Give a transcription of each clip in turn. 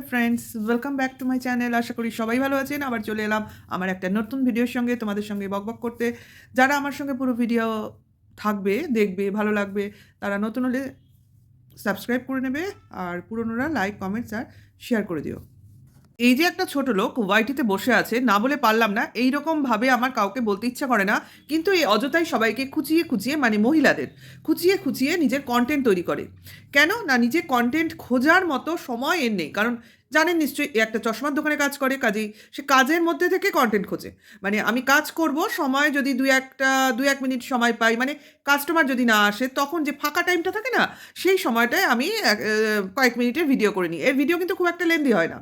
Hi friends welcome back to my channel আশা করি সবাই ভালো আছেন। আবার চলে এলাম আমার একটা নতুন ভিডিওর সঙ্গে তোমাদের সঙ্গে বকবক করতে। যারা আমার সঙ্গে পুরো ভিডিও থাকবে, দেখবে, ভালো লাগবে, তারা নতুন হলে সাবস্ক্রাইব করে নেবে। আর পুরনোরা লাইক কমেন্টস আর শেয়ার করে দিও। এই যে একটা ছোট লোক ওয়াইটিতে বসে আছে, না বলে পারলাম না এই ভাবে আমার কাউকে বলতে ইচ্ছা করে না, কিন্তু এই অযথাই সবাইকে খুঁচিয়ে খুঁচিয়ে মানে মহিলাদের, খুঁচিয়ে খুঁচিয়ে নিজের কন্টেন্ট তৈরি করে। কেন? না, নিজের কন্টেন্ট খোঁজার মতো সময় এর নেই, কারণ জানেন নিশ্চয়ই একটা চশমার দোকানে কাজ করে, কাজেই সে কাজের মধ্যে থেকে কন্টেন্ট খোঁজে। মানে আমি কাজ করব, সময় যদি দুই একটা দুই এক মিনিট সময় পাই মানে কাস্টমার যদি না আসে, তখন যে ফাঁকা টাইমটা থাকে না, সেই সময়টায় আমি কয়েক মিনিটের ভিডিও করে নিই। এর ভিডিও কিন্তু খুব একটা লেন্দি হয় না।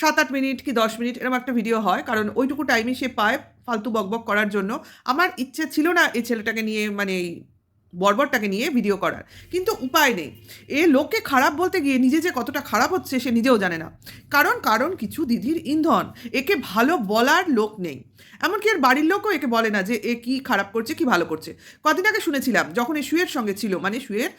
সাত আট মিনিট কি দশ মিনিট এরকম একটা ভিডিও হয়, কারণ ওইটুকু টাইমই সে পায় ফালতু বকবক করার জন্য। আমার ইচ্ছে ছিল না এই ছেলেটাকে নিয়ে মানে বর্বরটাকে নিয়ে ভিডিও করার। কিন্তু উপায় নেই। এ লোককে খারাপ বলতে গিয়ে নিজে যে কতটা খারাপ হচ্ছে সে নিজেও জানে না। কারণ কারণ কিছু দিদির ইন্ধন। একে ভালো বলার লোক নেই। এমনকি এর বাড়ির লোকও একে বলে না যে, এ কি খারাপ করছে, কি ভালো করছে? কদিন আগে শুনেছিলাম, যখন এই শুয়ের সঙ্গে ছিল মানে শুয়ের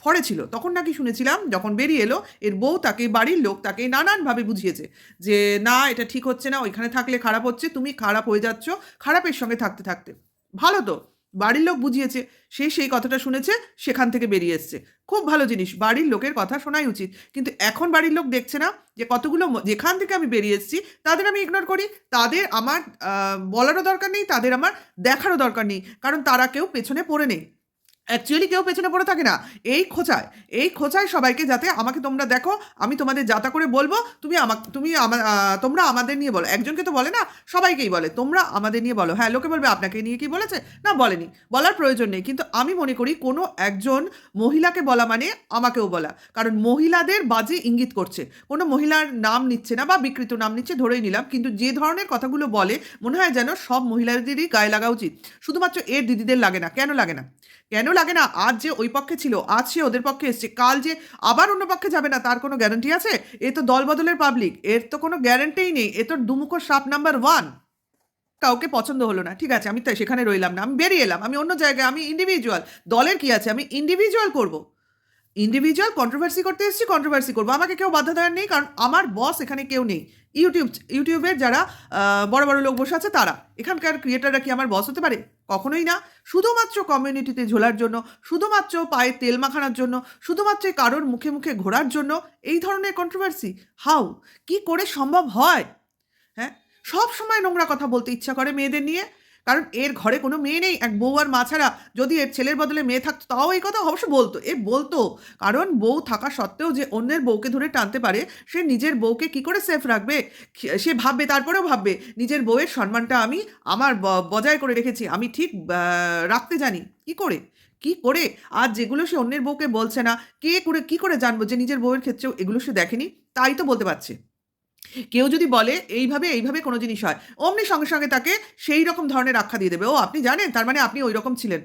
ফরে ছিল, তখন নাকি শুনেছিলাম, যখন বেরিয়ে এলো, এর বউ তাকে, বাড়ির লোক তাকে নানানভাবে বুঝিয়েছে যে, না, এটা ঠিক হচ্ছে না, ওইখানে থাকলে খারাপ হচ্ছে, তুমি খারাপ হয়ে যাচ্ছ, খারাপের সঙ্গে থাকতে থাকতে। ভালো তো। বাড়ির লোক বুঝিয়েছে, সে সেই কথাটা শুনেছে, সেখান থেকে বেরিয়ে এসছে। খুব ভালো জিনিস, বাড়ির লোকের কথা শোনাই উচিত। কিন্তু এখন বাড়ির লোক দেখছে না যে কতগুলো যেখান থেকে আমি বেরিয়ে এসেছি, তাদের আমি ইগনোর করি। তাদের আমার বলারও দরকার নেই, তাদের আমার দেখারও দরকার নেই। কারণ তারা কেউ পেছনে পড়ে নেই। অ্যাকচুয়ালি কেউ পেছনে পড়ে থাকে না। এই খোঁচায় এই খোঁচায় সবাইকে যাতে আমাকে তোমরা দেখো, আমি তোমাদের যাতা করে বলব, তুমি আমাকে তুমি তোমরা আমাদের নিয়ে বলো। একজনকে তো বলে না, সবাইকেই বলে। তোমরা আমাদের নিয়ে বলো। হ্যাঁ লোকে বলবে, আপনাকে নিয়ে কি বলেছে? না, বলেনি। বলার প্রয়োজন নেই। কিন্তু আমি মনে করি, কোনো একজন মহিলাকে বলা মানে আমাকেও বলা। কারণ মহিলাদের বাজে ইঙ্গিত করছে। কোনো মহিলার নাম নিচ্ছে না বা বিকৃত নাম নিচ্ছে, ধরেই নিলাম। কিন্তু যে ধরনের কথাগুলো বলে, মনে হয় যেন সব মহিলাদেরই গায়ে লাগা উচিত। শুধুমাত্র এর দিদিদের লাগে না। কেন লাগে না? কেন লাগে না। আজ যে ওই পক্ষে ছিল, আজ সে ওদের পক্ষে এসছে। কাল যে আবার অন্য পক্ষে যাবে না, তার কোনো গ্যারান্টি আছে? এ তো দল বদলের পাবলিক এর তো কোনো গ্যারান্টিই নেই। এ তো দুমুখো সাপ নাম্বার ওয়ান কাউকে পছন্দ হলো না। ঠিক আছে, আমি তাই সেখানে রইলাম না। আমি বেরিয়ে এলাম। আমি অন্য জায়গায়, আমি ইন্ডিভিজুয়াল দলের কি আছে? আমি ইন্ডিভিজুয়াল করব। ইন্ডিভিজুয়াল কন্ট্রোভার্সি করতে এসেছি কন্ট্রোভার্সি করব। আমাকে কেউ বাধা দেওয়ার নেই, কারণ আমার বস এখানে কেউ নেই। ইউটিউব, ইউটিউবের যারা বড় বড় লোক বসে আছে তারা। এখানকার ক্রিয়েটাররা কি আমার বস হতে পারে? কখনোই না। শুধুমাত্র কমিউনিটিতে ঝোলার জন্য, শুধুমাত্র পায়ে তেল মাখানোর জন্য, শুধুমাত্র কারোর মুখে মুখে ঘোরার জন্য, এই ধরনের কন্ট্রোভার্সি হাউ কি করে সম্ভব হয়? হ্যাঁ? সব সময় নোংরা কথা বলতে ইচ্ছা করে মেয়েদের নিয়ে। কারণ এর ঘরে কোনো মেয়ে নেই, এক বউ আর মা ছাড়া। যদি এর ছেলের বদলে মেয়ে থাকতো, তাও এই কথা অবশ্য বলতো, এ বলতো। কারণ বউ থাকা সত্ত্বেও যে অন্যের বউকে ধরে টানতে পারে, সে নিজের বউকে কি করে সেফ রাখবে? সে ভাববে, তারপরেও ভাববে, নিজের বউয়ের সম্মানটা আমি আমার বজায় করে রেখেছি, আমি ঠিক রাখতে জানি। কি করে? কি করে? আর যেগুলো সে অন্যের বউকে বলছে না, কে করে, কি করে জানব যে নিজের বউয়ের ক্ষেত্রেও এগুলো সে দেখেনি? তাই তো বলতে পারছে। কেউ যদি বলে, এইভাবে এইভাবে কোনো জিনিস হয়। অমনি সঙ্গে সঙ্গে তাকে সেই রকম ধরনের আখ্যা দিয়ে দেবে। ও, আপনি জানেন? তার মানে আপনি ওই রকম ছিলেন।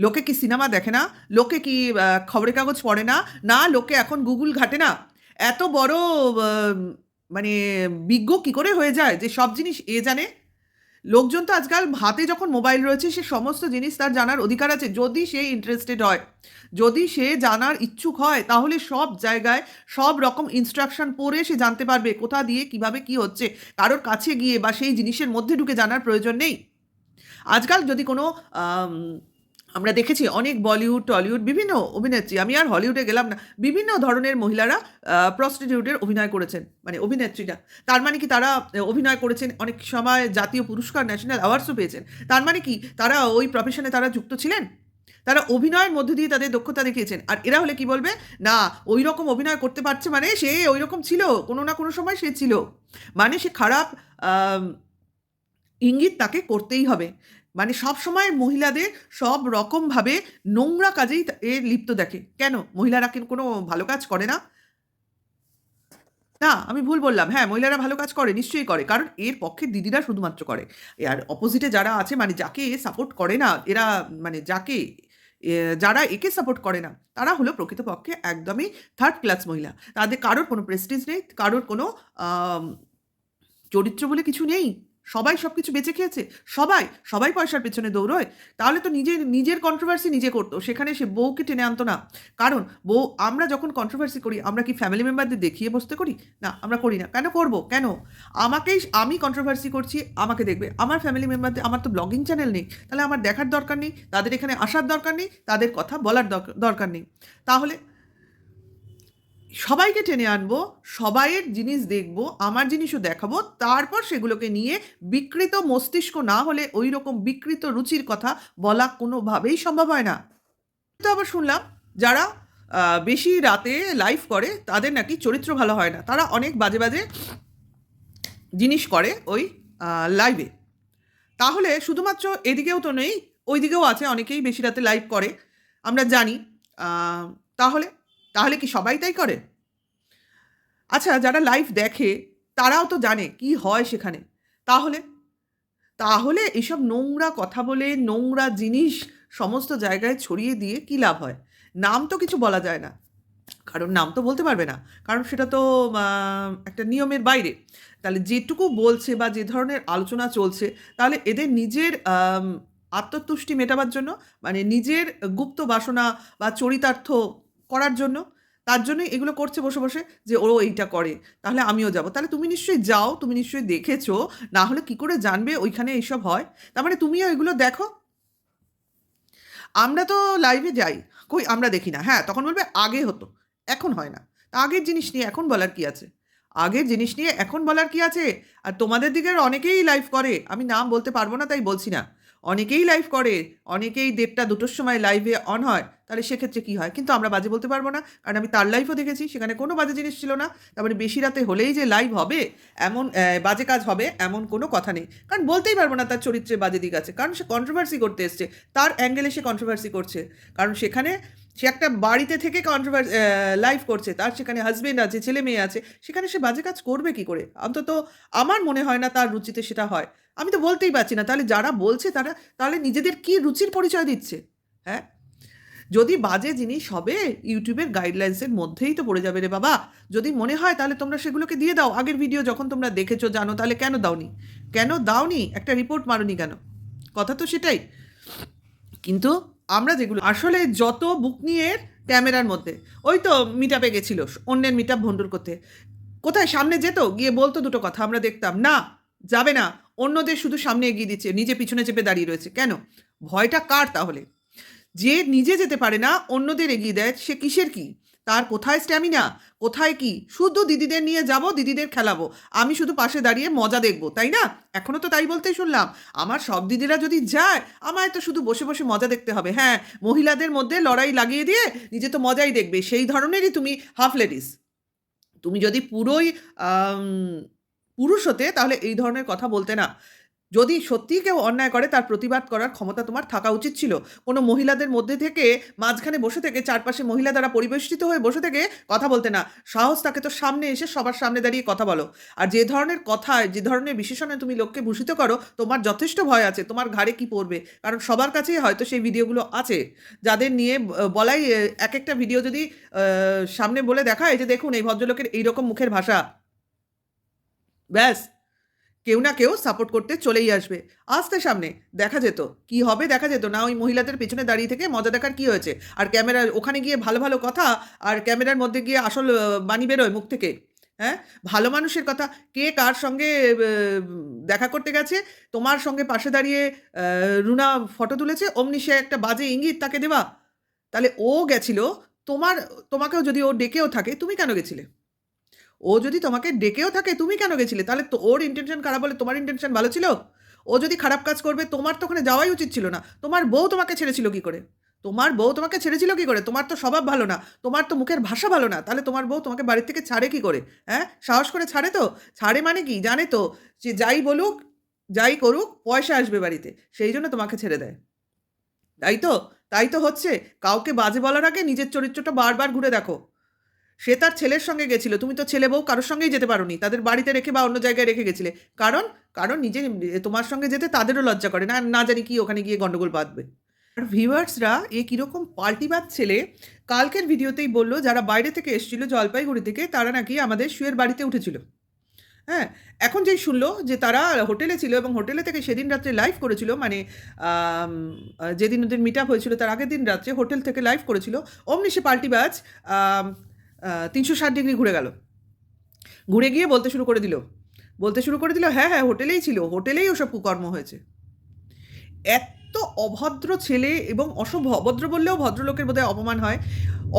লোকে কি সিনেমা দেখে না? লোকে কি খবরের কাগজ পড়ে না? না, লোকে এখন গুগল ঘাটে না? এত বড় মানে বিজ্ঞ কি করে হয়ে যায় যে সব জিনিস এ জানে? লোকজন তো আজকাল হাতে যখন মোবাইল রয়েছে, সে সমস্ত জিনিস তার জানার অধিকার আছে। যদি সে ইন্টারেস্টেড হয়, যদি সে জানার ইচ্ছুক হয়, তাহলে সব জায়গায় সব রকম ইনস্ট্রাকশন পরে সে জানতে পারবে কোথা দিয়ে, কীভাবে কি হচ্ছে, কারোর কাছে গিয়ে বা সেই জিনিসের মধ্যে ঢুকে জানার প্রয়োজন নেই। আজকাল যদি কোনো আমরা দেখেছি অনেক বলিউড, টলিউড, বিভিন্ন অভিনেত্রী, আমি আর হলিউডে গেলাম না, বিভিন্ন ধরনের মহিলারা প্রস্টিটিউটের অভিনয় করেছেন মানে অভিনেত্রীরা। তার মানে কি তারা অভিনয় করেছেন, অনেক সময় জাতীয় পুরস্কার ন্যাশনাল অ্যাওয়ার্ডসও পেয়েছেন। তার মানে কি তারা ওই প্রফেশনে তারা যুক্ত ছিলেন? তারা অভিনয়ের মধ্যে দিয়ে তাদের দক্ষতা দেখিয়েছেন। আর এরা হলে কি বলবে? না ওই রকম অভিনয় করতে পারছে মানে সে ওই রকম ছিল, কোনো না কোনো সময় সে ছিল। মানে সে খারাপ ইঙ্গিত তাকে করতেই হবে। মানে সব সময় মহিলাদের সব রকমভাবে নোংরা কাজেই তা- এ লিপ্ত দেখে। কেন? মহিলারা কি কোনো ভালো কাজ করে না? না, আমি ভুল বললাম। হ্যাঁ মহিলারা ভালো কাজ করে, নিশ্চয়ই করে। কারণ এর পক্ষে দিদিরা শুধুমাত্র করে। আর অপোজিটে যারা আছে মানে যাকে সাপোর্ট করে না, এরা মানে যাকে যারা একে সাপোর্ট করে না, তারা হলো প্রকৃতপক্ষে একদমই থার্ড ক্লাস মহিলা। তাদের কারোর কোনো প্রেস্টিজ নেই, কারোর কোনো চরিত্র বলে কিছু নেই। সবাই সব কিছু বেঁচে খেয়েছে? সবাই? সবাই পয়সার পেছনে দৌড়োয়? তাহলে তো নিজের নিজের কন্ট্রোভার্সি নিজে করতো। সেখানে সে বউকে টেনে আনতো না। কারণ, বউ, আমরা যখন কন্ট্রোভার্সি করি, আমরা কি ফ্যামিলি মেম্বারদের দেখিয়ে বসতে করি? না, আমরা করি না। কেন করব? কেন? আমাকেই আমি কন্ট্রোভার্সি করছি, আমাকে দেখবে। আমার ফ্যামিলি মেম্বারদের আমার তো ব্লগিং চ্যানেল নেই। তাহলে আমার দেখার দরকার নেই? তাদের এখানে আসার দরকার নেই? তাদের কথা বলার দরকার- নেই। তাহলে সবাইকে টেনে আনব, সবাইয়ের জিনিস দেখব, আমার জিনিসও দেখাবো, তারপর সেগুলোকে নিয়ে বিকৃত মস্তিষ্ক না হলে ওই রকম বিকৃত রুচির কথা বলা কোনোভাবেই সম্ভব হয় না। তো আবার শুনলাম, যারা বেশি রাতে লাইভ করে, তাদের নাকি চরিত্র ভালো হয় না। তারা অনেক বাজে বাজে জিনিস করে ওই লাইভে তাহলে শুধুমাত্র এদিকেও তো নেই ওই দিকেও আছে অনেকেই বেশি রাতে লাইভ করে। আমরা জানি তাহলে তাহলে কি সবাই তাই করে? আচ্ছা যারা লাইভ দেখে, তারাও তো জানে কি হয় সেখানে। তাহলে? তাহলে এসব নোংরা কথা বলে, নোংরা জিনিস সমস্ত জায়গায় ছড়িয়ে দিয়ে কী লাভ হয়? নাম তো কিছু বলা যায় না। কারণ নাম তো বলতে পারবে না। কারণ সেটা তো একটা নিয়মের বাইরে। তাহলে যেটুকু বলছে বা যে ধরনের আলোচনা চলছে, তাহলে এদের নিজের আত্মতুষ্টি মেটাবার জন্য মানে নিজের গুপ্ত বাসনা বা চরিতার্থ করার জন্য, তার জন্য এগুলো করছে বসে বসে যে ও এইটা করে, তাহলে আমিও যাব। তাহলে তুমি নিশ্চয়ই যাও, তুমি নিশ্চয়ই দেখেছ, না হলে কি করে জানবে ওইখানে এইসব হয়? তার মানে তুমিও এগুলো দেখো। আমরা তো লাইভে যাই, কই আমরা দেখি না। হ্যাঁ তখন বলবে আগে হতো, এখন হয় না। তা আগের জিনিস নিয়ে এখন বলার কি আছে? আগের জিনিস নিয়ে এখন বলার কি আছে? আর তোমাদের দিকের অনেকেই লাইভ করে, আমি নাম বলতে পারব না, তাই বলছি না। অনেকেই লাইভ করে, অনেকেই দেড়টা, দুটোর সময় লাইভে অন হয়, তাহলে সেক্ষেত্রে কী হয়? কিন্তু আমরা বাজে বলতে পারব না, কারণ আমি তার লাইফও দেখেছি, সেখানে কোনো বাজে জিনিস ছিল না। তারপরে বেশি রাতে হলেই যে লাইভ হবে, এমন বাজে কাজ হবে, এমন কোনো কথা নেই। কারণ বলতেই পারব না তার চরিত্রে বাজে দিক আছে, কারণ সে কন্ট্রোভার্সি করতে এসছে, তার অ্যাঙ্গেলে সে কন্ট্রোভার্সি করছে। কারণ সেখানে সে একটা বাড়িতে থেকে কন্ট্রোভার্সি লাইফ করছে। তার সেখানে হাজবেন্ড আছে, ছেলে মেয়ে আছে, সেখানে সে বাজে কাজ করবে কি করে? অন্তত আমার মনে হয় না তার রুচিতে সেটা হয়। আমি তো বলতেই পারছি না। তাহলে যারা বলছে তারা, তাহলে নিজেদের কি রুচির পরিচয় দিচ্ছে? হ্যাঁ? যদি বাজে জিনিস হবে, ইউটিউবের গাইডলাইন্সের মধ্যেই তো পড়ে যাবে রে বাবা। যদি মনে হয়, তাহলে তোমরা সেগুলোকে দিয়ে দাও। আগের ভিডিও যখন তোমরা দেখেছ, জানো, তাহলে কেন দাওনি? কেন দাওনি? একটা রিপোর্ট মারোনি কেন? কথা তো সেটাই। কিন্তু আমরা যেগুলো, আসলে যত বুক নিয়ে ক্যামেরার মধ্যে, ওই তো মিট আপে গেছিল, অন্যের মিট আপ ভণ্ডুর করতে। কোথায়? সামনে যেত? গিয়ে বলতো দুটো কথা, আমরা দেখতাম, না, যাবে না, অন্যদের শুধু সামনে এগিয়ে দিচ্ছে, নিজে পিছনে চেপে দাঁড়িয়ে রয়েছে, কেন? ভয়টা কার তাহলে? যে নিজে যেতে পারে না, অন্যদের এগিয়ে দেয়, সে কিসের কি? তার কোথায় স্ট্যামিনা? কোথায় কি? শুধু দিদিদের নিয়ে যাব, দিদিদের খেলাবো। আমি শুধু পাশে দাঁড়িয়ে মজা দেখব, তাই না? এখনও তো তাই বলতেই শুনলাম। আমার সব দিদিরা যদি যায়, আমায় তো শুধু বসে বসে মজা দেখতে হবে। হ্যাঁ মহিলাদের মধ্যে লড়াই লাগিয়ে দিয়ে নিজে তো মজাই দেখবে। সেই ধরনেরই তুমি হাফ লেডিস। তুমি যদি পুরোই পুরুষ হতে, তাহলে এই ধরনের কথা বলতে না। যদি সত্যিই কেউ অন্যায় করে, তার প্রতিবাদ করার ক্ষমতা তোমার থাকা উচিত ছিল। কোনো মহিলাদের মধ্যে থেকে মাঝখানে বসে থেকে, চারপাশে মহিলা দ্বারা পরিবেষ্টিত হয়ে বসে থেকে কথা বলতে না। সাহস তাকে তো সামনে এসে সবার সামনে দাঁড়িয়ে কথা বলো। আর যে ধরনের কথায়, যে ধরনের বিশেষণে তুমি লোককে ভূষিত করো, তোমার যথেষ্ট ভয় আছে, তোমার ঘাড়ে কি পড়বে? কারণ সবার কাছেই হয়তো সেই ভিডিওগুলো আছে। যাদের নিয়ে বলাই এক একটা ভিডিও যদি সামনে বলে দেখায় যে দেখুন, এই ভদ্রলোকের এইরকম মুখের ভাষা। ব্যাস। কেউ না কেউ সাপোর্ট করতে চলেই আসবে। আসতে সামনে, দেখা যেত। কি হবে, দেখা যেত না। ওই মহিলাদের পেছনে দাঁড়িয়ে থেকে মজা দেখার কি হয়েছে? আর ক্যামেরার, ওখানে গিয়ে ভালো ভালো কথা আর ক্যামেরার মধ্যে গিয়ে আসল বাণী বেরোয় মুখ থেকে। হ্যাঁ? ভালো মানুষের কথা। কে কার সঙ্গে দেখা করতে গেছে? তোমার সঙ্গে পাশে দাঁড়িয়ে রুনা ফটো তুলেছে? অমনি সে একটা বাজে ইঙ্গিত তাকে দেওয়া। তাহলে ও গেছিল। তোমার, তোমাকেও যদি ও ডেকেও থাকে, তুমি কেন গেছিলে? ও যদি তোমাকে ডেকেও থাকে, তুমি কেন গেছিলে? তাহলে তো ওর ইন্টেনশন খারাপ হলে তোমার ইন্টেনশন ভালো ছিল? ও যদি খারাপ কাজ করবে, তোমার তো ওখানে যাওয়াই উচিত ছিল না। তোমার বউ তোমাকে ছেড়েছিল কি করে? তোমার বউ তোমাকে ছেড়েছিল কি করে? তোমার তো স্বভাব ভালো না। তোমার তো মুখের ভাষা ভালো না। তাহলে তোমার বউ তোমাকে বাড়ির থেকে ছাড়ে কি করে? হ্যাঁ? সাহস করে ছাড়ে তো? ছাড়ে মানে কি? জানে তো যে যাই বলুক, যাই করুক, পয়সা আসবে বাড়িতে। সেই জন্য তোমাকে ছেড়ে দেয়। তাই তো? তাই তো হচ্ছে। কাউকে বাজে বলার আগে নিজের চরিত্রটা বারবার ঘুরে দেখো। সে তার ছেলের সঙ্গে গেছিল। তুমি তো ছেলে বউ, কারোর সঙ্গেই যেতে পারোনি। তাদের বাড়িতে রেখে বা অন্য জায়গায় রেখে গেছিলে। কারণ কারণ নিজে তোমার সঙ্গে যেতে তাদেরও লজ্জা করে না। না জানি কি ওখানে গিয়ে গন্ডগোল বাঁধবে। আর ভিউয়ার্সরা এ কীরকম পাল্টিবাদ ছেলে, কালকের ভিডিওতেই বলল, যারা বাইরে থেকে এসেছিল জলপাইগুড়ি থেকে, তারা নাকি আমাদের শুয়ের বাড়িতে উঠেছিল। হ্যাঁ এখন যেই শুনলো যে তারা হোটেলে ছিল এবং হোটেলে থেকে সেদিন রাত্রে লাইভ করেছিল মানে যেদিন ওদের মিট আপ হয়েছিল, তার আগের দিন রাত্রে হোটেল থেকে লাইভ করেছিল, অমনি সে পাল্টি বাজ তিনশো ষাট ডিগ্রি ঘুরে গেল। ঘুরে গিয়ে বলতে শুরু করে দিল। বলতে শুরু করে দিল হ্যাঁ হ্যাঁ হোটেলেই ছিল, হোটেলেই ওসব কুকর্ম হয়েছে। এত অভদ্র ছেলে এবং অসভ্য, অভদ্র বললেও ভদ্রলোকের বোধহয় অপমান হয়,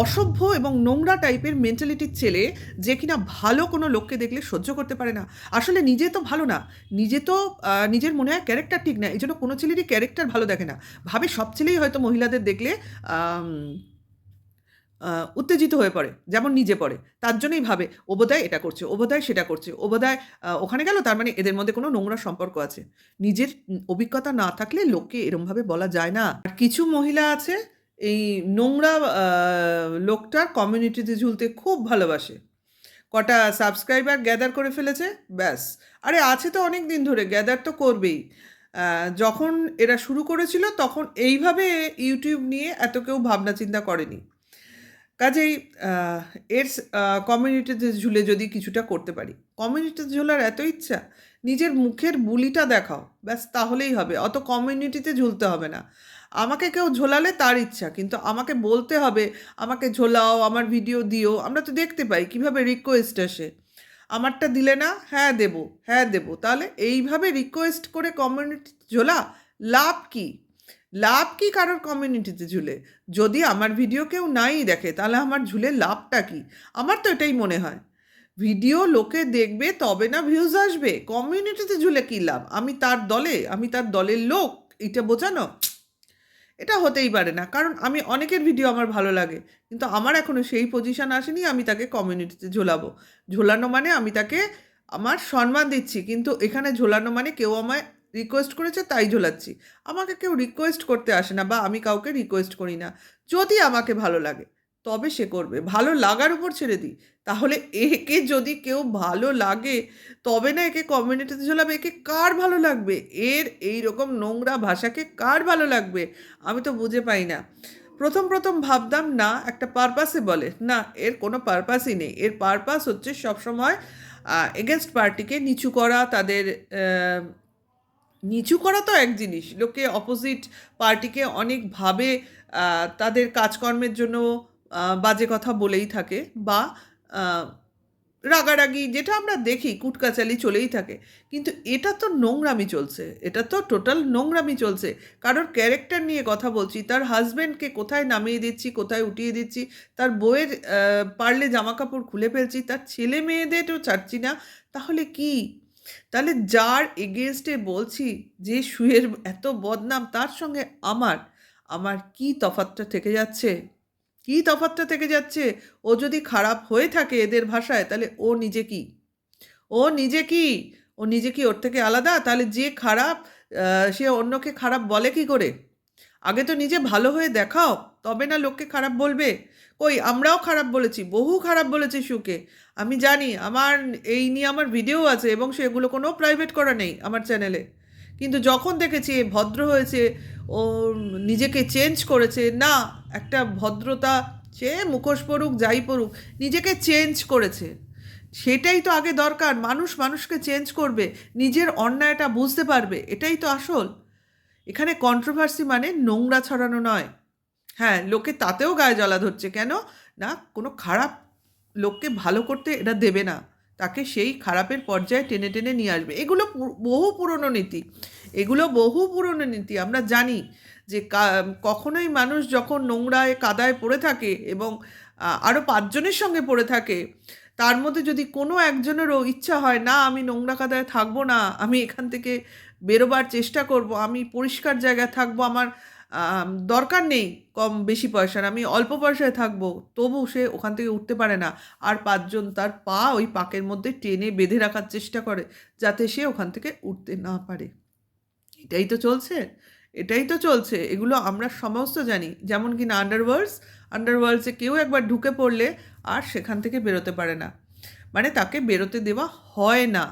অসভ্য এবং নোংরা টাইপের মেন্টালিটির ছেলে যে কিনা ভালো কোনো লোককে দেখলে সহ্য করতে পারে না। আসলে নিজে তো ভালো না, নিজে তো নিজের মনে হয় ক্যারেক্টার ঠিক না এই জন্য কোনো ছেলেরই ক্যারেক্টার ভালো দেখে না। ভাবে সব ছেলেই হয়তো মহিলাদের দেখলে উত্তেজিত হয়ে পড়ে, যেমন নিজে পড়ে। তার জন্যই ভাবে ও এটা করছে ও সেটা করছে ও ওখানে গেল, তার মানে এদের মধ্যে কোনো নোংরা সম্পর্ক আছে। নিজের অভিজ্ঞতা না থাকলে লোককে এরমভাবে বলা যায় না। আর কিছু মহিলা আছে, এই নোংরা লোকটার কমিউনিটিতে ঝুলতে খুব ভালোবাসে। কটা সাবস্ক্রাইবার গ্যাদার করে ফেলেছে, ব্যাস। আরে, আছে তো অনেক দিন ধরে, গ্যাদার তো করবেই। যখন এরা শুরু করেছিল, তখন এইভাবে ইউটিউব নিয়ে এত কেউ ভাবনা চিন্তা করেনি। কাজেই এর কমিউনিটিতে ঝুলে যদি কিছুটা করতে পারি। কমিউনিটিতে ঝোলার এত ইচ্ছা, নিজের মুখের বুলিটা দেখাও, ব্যাস তাহলেই হবে। অত কমিউনিটিতে ঝুলতে হবে না। আমাকে কেউ ঝোলালে তার ইচ্ছা, কিন্তু আমাকে বলতে হবে, আমাকে ঝোলাও, আমার ভিডিও দিও। আমরা তো দেখতে পাই কীভাবে রিকোয়েস্ট আসে। আমারটা দিলে না? হ্যাঁ দেবো। হ্যাঁ দেবো। তাহলে এইভাবে রিকোয়েস্ট করে কমিউনিটি ঝোলা, লাভ কি? লাভ কি কারোর কমিউনিটিতে ঝুলে? যদি আমার ভিডিও কেউ নাই দেখে, তাহলে আমার ঝুলে লাভটা কি? আমার তো এটাই মনে হয়। ভিডিও লোকে দেখবে, তবে না ভিউজ আসবে। কমিউনিটিতে ঝুলে কী লাভ? আমি তার দলে, আমি তার দলের লোক, এটা বোঝানো? এটা হতেই পারে না। কারণ আমি অনেকের ভিডিও আমার ভালো লাগে, কিন্তু আমার এখনও সেই পজিশন আসেনি, আমি তাকে কমিউনিটিতে ঝোলাবো। ঝোলানো মানে আমি তাকে আমার সম্মান দিচ্ছি, কিন্তু এখানে ঝোলানো মানে কেউ আমায় রিকোয়েস্ট করেছে, তাই ঝোলাচ্ছি। আমাকে কেউ রিকোয়েস্ট করতে আসে না বা আমি কাউকে রিকোয়েস্ট করি না। যদি আমাকে ভালো লাগে, তবে সে করবে। ভালো লাগার উপর ছেড়ে দিই। তাহলে একে যদি কেউ ভালো লাগে, তবে না একে কমিউনিটিতে ঝোলাবে। একে কার ভালো লাগবে? এর এই রকম নোংরা ভাষাকে কার ভালো লাগবে? আমি তো বুঝে পাই না। প্রথম প্রথম ভাবতাম, না, একটা পারপাসে বলে। না, এর কোনো পারপাসই নেই। এর পারপাস হচ্ছে সবসময় এগেনস্ট পার্টিকে নিচু করা, তাদের নিচু করা তো এক জিনিস। লোকে অপোজিট পার্টিকে অনেকভাবে তাদের কাজকর্মের জন্য বাজে কথা বলেই থাকে বা রাগারাগি যেটা আমরা দেখি, কুটকাচালি চলেই থাকে। কিন্তু এটা তো নোংরামি চলছে। এটা তো টোটাল নোংরামি চলছে। কারোর ক্যারেক্টার নিয়ে কথা বলছি, তার হাজব্যান্ডকে কোথায় নামিয়ে দিচ্ছি, কোথায় উঠিয়ে দিচ্ছি, তার বইয়ের পারলে জামা কাপড় খুলে ফেলছি, তার ছেলে মেয়েদেরও ছাড়ছি না, তাহলে কি তাহলে যার এগেনস্টে বলছি যে শুয়ের এত বদনাম, তার সঙ্গে আমার আমার কি তফাতটা থেকে যাচ্ছে? কি তফাতটা থেকে যাচ্ছে? ও যদি খারাপ হয়ে থাকে এদের ভাষায়, তাহলে ও নিজে কি? ও নিজে কি? ও নিজে কি ওর থেকে আলাদা? তাহলে যে খারাপ সে অন্যকে খারাপ বলে কি করে? আগে তো নিজে ভালো হয়ে দেখাও, তবে না লোককে খারাপ বলবে। কই আমরাও খারাপ বলেছি, বহু খারাপ বলেছি সুকে। আমি জানি, আমার, এই নিয়ে আমার ভিডিও আছে এবং সেগুলো কোনো প্রাইভেট করা নেই আমার চ্যানেলে কিন্তু যখন দেখেছি ভদ্র হয়েছে, ও নিজেকে চেঞ্জ করেছে, না, একটা ভদ্রতা, সে মুখোশ পড়ুক যাই পড়ুক নিজেকে চেঞ্জ করেছে। সেটাই তো আগে দরকার, মানুষ মানুষকে চেঞ্জ করবে, নিজের অন্যায়টা বুঝতে পারবে, এটাই তো আসল। এখানে কন্ট্রোভার্সি মানে নোংরা ছড়ানো নয়। হ্যাঁ লোকে তাতেও গায়ে জ্বালা ধরছে। কেন? না কোনো খারাপ লোককে ভালো করতে এটা দেবে না। তাকে সেই খারাপের পর্যায়ে টেনে টেনে নিয়ে আসবে। এগুলো বহু পুরনো নীতি। এগুলো বহু পুরনো নীতি। আমরা জানি যে কখনোই মানুষ যখন নোংরায় কাদায় পড়ে থাকে এবং আরও পাঁচজনের সঙ্গে পড়ে থাকে তার মধ্যে যদি কোনো একজনেরও ইচ্ছা হয় না আমি নোংরা কাদায় থাকব না আমি এখান থেকে বেরোবার চেষ্টা করব আমি পরিষ্কার জায়গায় থাকব আমার আম, দরকার নেই কম বেশি পয়সার। আমি অল্প পয়সায় থাকব, তবু সে ওখান থেকে উঠতে পারে না। আর পাঁচজন তার পা ওই পাকের মধ্যে টেনে বেঁধে রাখার চেষ্টা করে, যাতে সে ওখান থেকে উঠতে না পারে। এটাই তো চলছে, এটাই তো চলছে। এগুলো আমরা সমস্ত জানি। যেমন কি না আন্ডারওয়ার্ল্ডস আন্ডারওয়ার্ল্ডসে কেউ একবার ঢুকে পড়লে আর সেখান থেকে বেরোতে পারে না। মানে তাকে বেরোতে দেওয়া হয় না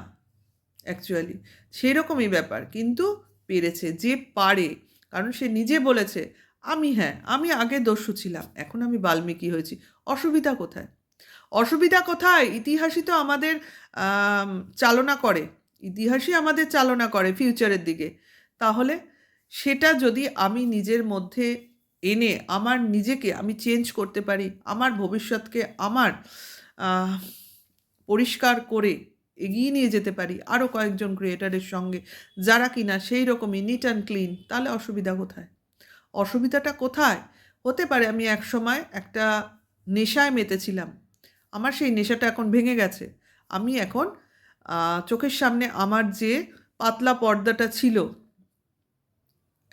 অ্যাকচুয়ালি সেরকমই ব্যাপার। কিন্তু পেরেছে, যে পারে কারণ সে নিজে বলেছে, আমি হ্যাঁ আমি আগে দস্যু ছিলাম, এখন আমি বাল্মীকি হয়েছি। অসুবিধা কোথায়? অসুবিধা কোথায়? ইতিহাসই তো আমাদের চালনা করে। ইতিহাসই আমাদের চালনা করে ফিউচারের দিকে। তাহলে সেটা যদি আমি নিজের মধ্যে এনে আমার নিজেকে আমি চেঞ্জ করতে পারি, আমার ভবিষ্যৎকে আমার পরিষ্কার করে এগিয়ে নিয়ে যেতে পারি। আরও কয়েকজন ক্রিয়েটারের সঙ্গে, যারা কিনা সেই রকমই নিট অ্যান্ড ক্লিন তাহলে অসুবিধা কোথায়? অসুবিধাটা কোথায়? হতে পারে আমি এক সময় একটা নেশায় মেতেছিলাম। আমার সেই নেশাটা এখন ভেঙে গেছে। আমি এখন চোখের সামনে আমার যে পাতলা পর্দাটা ছিল,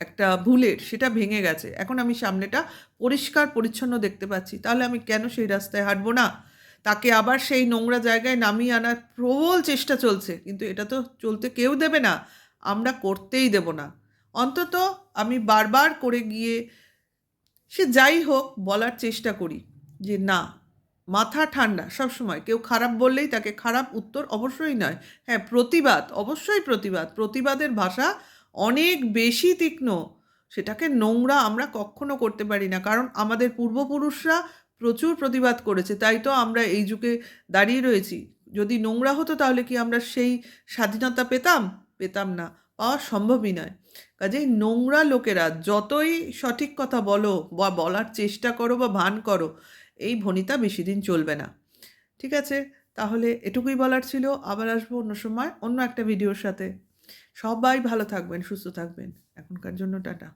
একটা ভুলের, সেটা ভেঙে গেছে। এখন আমি সামনেটা পরিষ্কার, পরিচ্ছন্ন দেখতে পাচ্ছি। তাহলে আমি কেন সেই রাস্তায় হাঁটবো না? তাকে আবার সেই নোংরা জায়গায় নামিয়ে আনার প্রবল চেষ্টা চলছে, কিন্তু এটা তো চলতে কেউ দেবে না, আমরা করতেই দেব না। অন্তত আমি বারবার করে গিয়ে সে যাই হোক বলার চেষ্টা করি যে না, মাথা ঠান্ডা সব সময়, কেউ খারাপ বললেই তাকে খারাপ উত্তর অবশ্যই নয়। হ্যাঁ প্রতিবাদ, অবশ্যই প্রতিবাদ, প্রতিবাদের ভাষা অনেক বেশি তীক্ষ্ণ, সেটাকে নোংরা আমরা কখনো করতে পারি না, কারণ আমাদের পূর্বপুরুষরা প্রচুর প্রতিবাদ করেছে, তাই তো আমরা এই যুগে দাঁড়িয়ে রয়েছি। যদি নোংরা হতো তাহলে কি আমরা সেই স্বাধীনতা পেতাম? পেতাম না পাওয়া সম্ভবই নয়। কাজেই নোংরা লোকেরা যতই সঠিক কথা বলো বা বলার চেষ্টা করো বা ভান করো, এই ভনিতা বেশি দিন চলবে না। ঠিক আছে, তাহলে এটুকুই বলার ছিল, আবার আসব অন্য সময় অন্য একটা ভিডিওর সাথে। সবাই ভালো থাকবেন, সুস্থ থাকবেন। এখনকার জন্য টাটা।